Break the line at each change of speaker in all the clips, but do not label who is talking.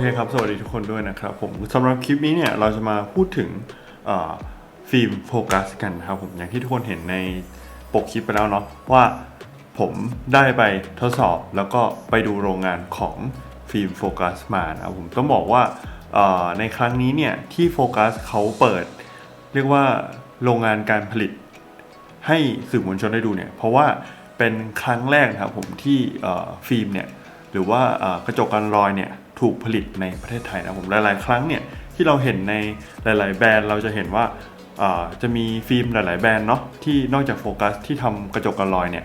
เคครับ สวัสดีทุกคนด้วยนะครับผมสำหรับคลิปนี้เนี่ยเราจะมาพูดถึงฟิล์มโฟกัสกันครับผมอย่างที่ทุกคนเห็นในปกคลิปไปแล้วเนาะว่าผมได้ไปทดสอบแล้วก็ไปดูโรงงานของฟิล์มโฟกัสมานะผมต้องบอกว่าในครั้งนี้เนี่ยที่โฟกัสเขาเปิด เรียกว่าโรงงานการผลิต ให้สื่อมวลชนได้ดูเนี่ยเพราะว่าเป็นครั้งแรกนะครับผมที่ฟิล์มเนี่ยหรือว่ากระจกกันรอยเนี่ย ถูกผลิตในประเทศไทยนะผมหลาย ๆ ครั้งเนี่ยที่เราเห็นในหลาย ๆ แบรนด์เราจะเห็นว่าจะมีฟิล์มหลาย ๆ แบรนด์เนาะที่นอกจากโฟกัสที่ทำกระจกกันรอยเนี่ย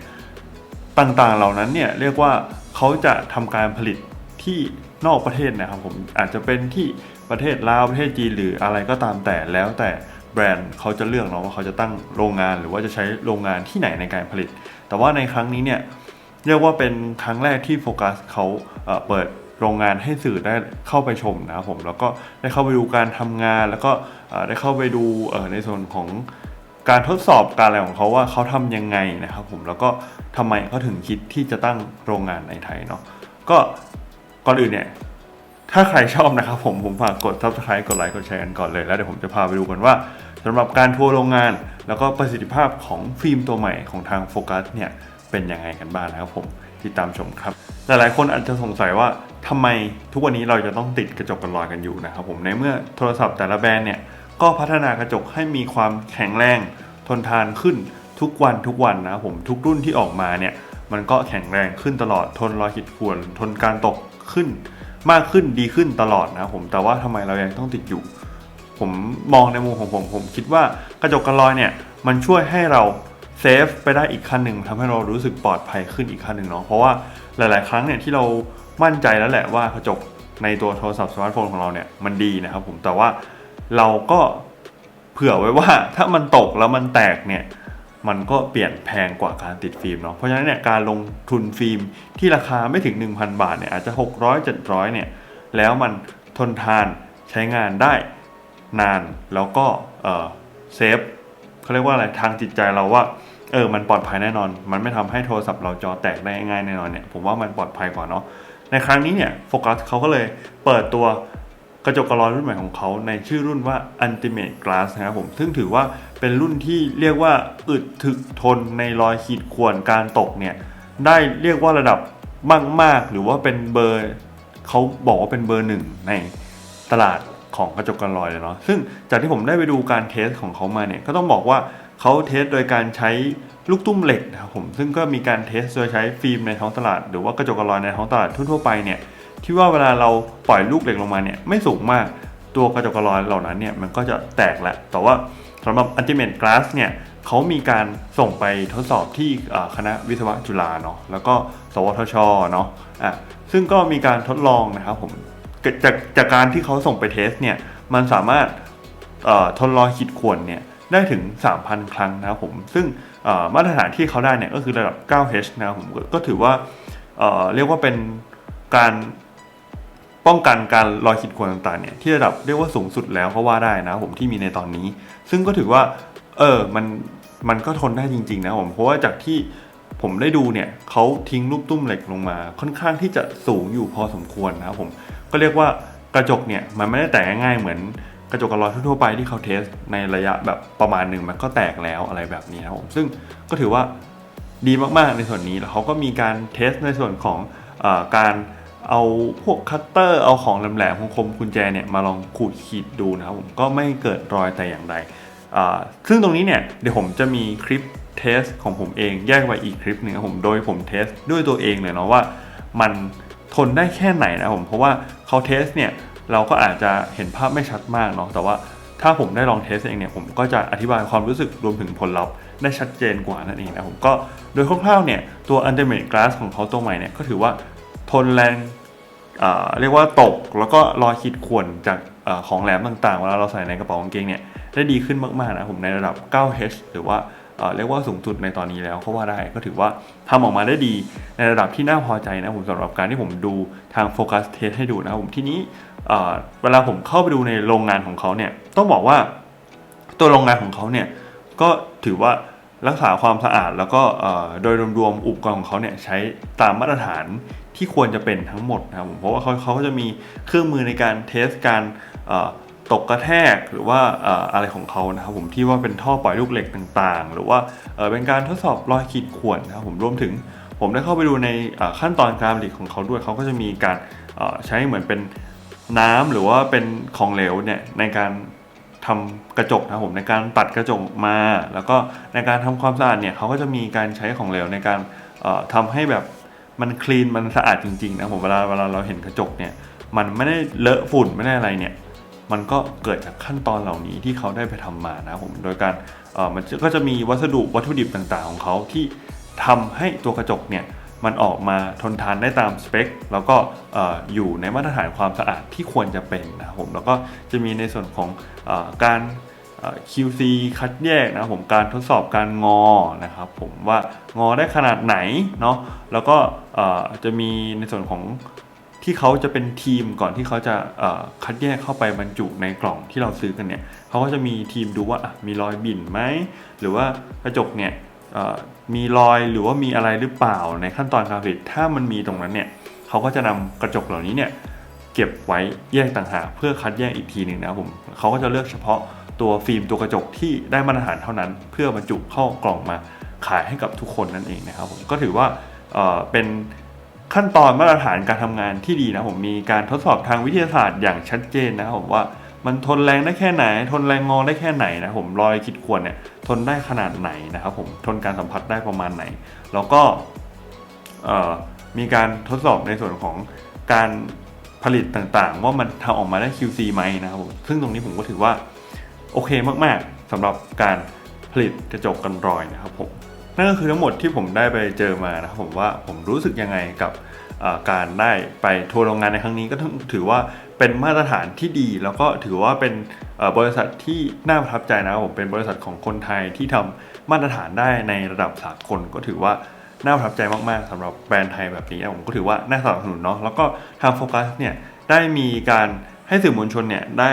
ต่าง ๆ เหล่านั้นเนี่ยเรียกว่าเขาจะทำการผลิตที่นอกประเทศนะครับผมอาจจะเป็นที่ประเทศลาวประเทศจีนหรืออะไรก็ตามแต่แล้วแต่แบรนด์เขาจะเลือกเนาะว่าเขาจะตั้งโรงงานหรือว่าจะใช้โรงงานที่ไหนในการผลิต แต่ว่าในครั้งนี้เนี่ยเรียกว่าเป็นครั้งแรกที่โฟกัสเขาเปิด โรงงานให้สื่อได้เข้าไปชมนะครับผมแล้วก็ได้เข้าไปดูการทำงาน แล้วก็ได้เข้าไปดูในส่วนของการทดสอบการอะไรของเขาว่าเขาทำยังไงนะครับผมแล้วก็ทำไมเขาถึงคิดที่จะตั้งโรงงานในไทยเนาะก็ก่อนอื่นเนี่ยถ้าใครชอบนะครับผมผมฝากกด subscribe กดไลค์กดแชร์กันก่อนเลยแล้วเดี๋ยวผมจะพาไปดูกันว่าสำหรับการทัวร์โรงงาน แล้วก็ประสิทธิภาพของฟิล์มตัวใหม่ของทางโฟกัสเนี่ย เป็นยังไงกันบ้างนะครับผมติดตามชมครับ หลายๆ คนอาจจะสงสัยว่าทำไมทุกวันนี้เราจะต้องติดกระจกกันรอยกันอยู่นะครับผมในเมื่อโทรศัพท์แต่ละแบรนด์เนี่ยก็พัฒนากระจกให้มีความแข็งแรงทนทานขึ้นทุกวันทุกวันนะครับผมทุกรุ่นที่ออกมาเนี่ยมันก็แข็งแรงขึ้นตลอดทนรอยขีดข่วนทนการตกขึ้น มากขึ้นดีขึ้นตลอดนะผมแต่ว่าทำไมเรายังต้องติดอยู่ ผมมองในมุมของผมผมคิดว่ากระจกกันรอยเนี่ยมันช่วยให้เรา เซฟไปได้อีกขั้นหนึ่งทำให้เรารู้สึกปลอดภัยขึ้นอีกขั้นหนึ่งเนาะเพราะว่าหลาย ๆ ครั้งเนี่ยที่เรามั่นใจแล้วแหละว่ากระจกในตัวโทรศัพท์สมาร์ทโฟนของเราเนี่ยมันดีนะครับผมแต่ว่าเราก็เผื่อไว้ว่าถ้ามันตกแล้วมันแตกเนี่ยมันก็เปลี่ยนแพงกว่าการติดฟิล์มเนาะเพราะฉะนั้นเนี่ยการลงทุนฟิล์มที่ราคาไม่ถึง 1,000 บาทเนี่ยอาจจะ 600 700เนี่ยแล้วมันทนทานใช้งานได้นานแล้วก็เออเซฟ เขาเรียกว่าอะไรทางจิตใจเราว่าเออมันปลอดภัยแน่นอน มันไม่ทำให้โทรศัพท์เราจอแตกได้ง่ายแน่นอนเนี่ยผมว่ามันปลอดภัยกว่าเนาะในครั้งนี้เนี่ยโฟกัสเขาก็เลยเปิดตัวกระจกกระลอยรุ่นใหม่ของเขาในชื่อรุ่นว่า Ultimate Glass นะครับผม ซึ่งถือว่าเป็นรุ่นที่เรียกว่าอึดถึกทนในรอยขีดข่วนการตกเนี่ยได้เรียกว่าระดับมาก ๆ หรือว่าเป็นเบอร์เขาบอกว่าเป็นเบอร์หนึ่งในตลาด ของกระจกกันรอยเลยเนาะซึ่งจากที่ผมได้ไปดูการเทสของเขามาเนี่ยก็ต้องบอกว่าเขาเทสโดยการใช้ลูกตุ้มเหล็กนะครับผมซึ่งก็มีการเทสโดยใช้ฟิล์มในท้องตลาด หรือว่ากระจกกันรอยในท้องตลาดทั่วไปเนี่ยที่ว่าเวลาเราปล่อยลูกเหล็กลงมาเนี่ยไม่สูงมากตัวกระจกกันรอยเหล่านั้นเนี่ยมันก็จะแตกแหละแต่ว่าสำหรับ Ultimate Glass เนี่ยเขามีการส่งไปทดสอบที่คณะวิศวะจุฬาเนาะแล้วก็ สวทชเนาะอะซึ่งก็มีการทดลองนะครับผม จากจากการที่เขาส่งไปเทสเนี่ยมันสามารถทนรอยขีดข่วนเนี่ยได้ถึง 3,000 ครั้งนะครับผม ซึ่งมาตรฐานที่เขาได้เนี่ยก็คือระดับ 9H นะครับผมก็ถือว่าเเรียกว่าเป็นการป้องกันการรอยขีดข่วนต่างๆเนี่ยที่ระดับเรียกว่าสูงสุดแล้วก็ว่าได้นะผมที่มีในตอนนี้ ซึ่งก็ถือว่าเออมันมันก็ทนได้จริงๆนะผมเพราะว่าจากที่ผมได้ดูเนี่ยเขาทิ้งลูกตุ้มเหล็กลงมา ค่อนข้างที่จะสูงอยู่พอสมควรนะครับผม ก็เรียกว่ากระจกเนี่ยมันไม่ได้แตกง่ายๆเหมือนกระจกกระลอยทั่วไปที่เขาเทสในระยะแบบประมาณหนึ่งมันก็แตกแล้วอะไรแบบนี้ครับผมซึ่งก็ถือว่าดีมากๆในส่วนนี้แล้วเขาก็มีการเทสในส่วนของอการเอาพวกคัตเตอร์เอาของแหลมๆคมๆกุญแจเนี่ยมาลองขูดขีดดูนะครับผมก็ไม่เกิดรอยแต่อย่างใดซึ่งตรงนี้เนี่ยเดี๋ยวผมจะมีคลิปเทสของผมเองแยกไว้อีกคลิปหนึ่งครับผมโดยผมเทสด้วยตัวเองเลยเนาะว่ามัน ทนได้แค่ไหนนะผมเพราะว่าเขาเทสเนี่ยเราก็อาจจะเห็นภาพไม่ชัดมากเนาะแต่ว่าถ้าผมได้ลองเทสเองเนี่ยผมก็จะอธิบายความรู้สึกรวมถึงผลลัพธ์ได้ชัดเจนกว่านั่นเองนะผมก็โดยคร่าวๆเนี่ยตัว Ultimate Glass ของเขาตัวใหม่เนี่ยก็ถือว่าทนแรงเรียกว่าตกแล้วก็รอยขีดข่วนจากอของแหลมต่างๆเวลาเราใส่ในกระเป๋ากางเกงเนี่ยได้ดีขึ้นมากๆนะผมในระดับ 9H หรือว่า เรียกว่าสูงสุดในตอนนี้แล้วก็ว่าได้ก็ถือว่าทำออกมาได้ดีในระดับที่น่าพอใจนะผมสำหรับการที่ผมดูทางโฟกัสเทสให้ดูนะผมที่นี้เวลาผมเข้าไปดูในโรงงานของเขาเนี่ยต้องบอกว่าตัวโรงงานของเขาเนี่ยก็ถือว่ารักษาความสะอาดแล้วก็โดยรวมๆอุปกรณ์ของเขาเนี่ยใช้ตามมาตรฐานที่ควรจะเป็นทั้งหมดนะครับผมเพราะว่าเขาเขาก็จะมีเครื่องมือในการเทสการ ตกกระแทกหรือว่าอะไรของเขานะครับผมที่ว่าเป็นท่อปล่อยลูกเหล็กต่างๆ หรือว่าเป็นการทดสอบรอยขีดข่วนนะครับผมรวมถึงผมได้เข้าไปดูในขั้นตอนการผลิตของเขาด้วยเขาก็จะมีการใช้เหมือนเป็นน้ำหรือว่าเป็นของเหลวเนี่ยในการทำกระจกนะครับผมในการตัดกระจกมา แล้วก็ในการทำความสะอาดเนี่ยเขาก็จะมีการใช้ของเหลวในการเอ่อทำให้แบบมันคลีนมันสะอาดจริงๆนะผมเวลาเวลาเราเห็นกระจกเนี่ยมันไม่ได้เลอะฝุ่นไม่ได้อะไรเนี่ย มันก็เกิดจากขั้นตอนเหล่านี้ที่เขาได้ไปทำมานะผมโดยการมันก็จะมีวัสดุวัตถุดิบต่างๆของเขาที่ทำให้ตัวกระจกเนี่ยมันออกมาทนทานได้ตามสเปค แล้วก็เอ่อยู่ในมาตรฐานความสะอาดที่ควรจะเป็นนะผมแล้วก็จะมีในส่วนของอการ QC คัดแยกนะผมการทดสอบการงอนะครับผมว่างอได้ขนาดไหนเนาะแล้วก็จะมีในส่วนของ ที่เขาจะเป็นทีมก่อนที่เขาจะคัดแยกเข้าไปบรรจุในกล่องที่เราซื้อกันเนี่ยเขาก็จะมีทีมดูว่ามีรอยบิ่นไหมหรือว่ากระจกเนี่ยมีรอยหรือว่ามีอะไรหรือเปล่าในขั้นตอนการผลิตถ้ามันมีตรงนั้นเนี่ยเขาก็จะนำกระจกเหล่านี้เนี่ยเก็บไว้แยกต่างหากเพื่อคัดแยกอีกทีหนึ่งนะครับผมเขาก็จะเลือกเฉพาะตัวฟิล์มตัวกระจกที่ได้มาตรฐานเท่านั้น เพื่อบรรจุเข้ากล่องมาขายให้กับทุกคนนั่นเองนะครับผมก็ถือว่าเป็น ขั้นตอนมาตรฐานการทำงานที่ดีนะผมมีการทดสอบทางวิทยาศาสตร์อย่างชัดเจนนะครับผมว่ามันทนแรงได้แค่ไหน ทนแรงงอได้แค่ไหนนะผมรอยขีดข่วนเนี่ยทนได้ขนาดไหนนะครับผมทนการสัมผัสได้ประมาณไหน แล้วก็มีการทดสอบในส่วนของการผลิตต่างๆ ว่ามันทำออกมาได้ QC ไหมนะครับผมซึ่งตรงนี้ผมก็ถือว่า โอเคมากๆสำหรับการผลิตกระจกกันรอยนะครับผม นั่นก็คือทั้งหมดที่ผมได้ไปเจอมานะครับผมว่าผมรู้สึกยังไงกับการได้ไปทัวร์โรงงานในครั้งนี้ก็ถือว่าเป็นมาตรฐานที่ดี แล้วก็ถือว่าเป็นบริษัทที่น่าประทับใจนะครับผมเป็นบริษัทของคนไทยที่ทำมาตรฐานได้ในระดับสากลก็ถือว่าน่าประทับใจมาก ๆสำหรับแบรนด์ไทยแบบนี้ผมก็ถือว่าน่าสนับสนุนเนาะแล้วก็ทางโฟกัสเนี่ยได้มีการให้สื่อมวลชนเนี่ยได้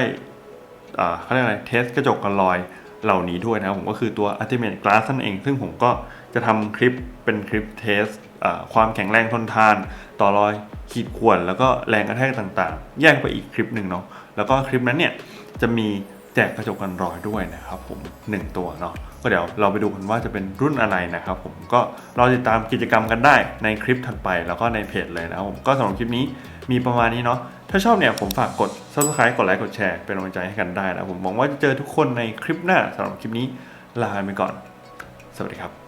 เขาเรียกอะไรเทสกระจกกันรอย เหล่านี้ด้วยนะครับผมก็คือตัว Ultimate Glass นั่นเอง ซึ่งผมก็จะทำคลิปเป็นคลิปเทสความแข็งแรงทนทาน ต่อรอยขีดข่วน แล้วก็แรงกระแทกต่างๆ แยกไปอีกคลิปหนึ่งเนาะแล้วก็คลิปนั้นเนี่ยจะมี แจกกระจกกันรอยด้วยนะครับผม 1 ตัวเนาะก็เดี๋ยวเราไปดูกันว่าจะเป็นรุ่นอะไรนะครับผมก็รอติดตามกิจกรรมกันได้ในคลิปถัดไปแล้วก็ในเพจเลยนะครับผมก็สำหรับคลิปนี้มีประมาณนี้เนาะถ้าชอบเนี่ยผมฝากกด subscribe กดไลค์กดแชร์เป็นกำลังใจให้กันได้นะผมหวังว่าจะเจอทุกคนในคลิปหน้าสำหรับคลิปนี้ลาไปก่อน สวัสดีครับ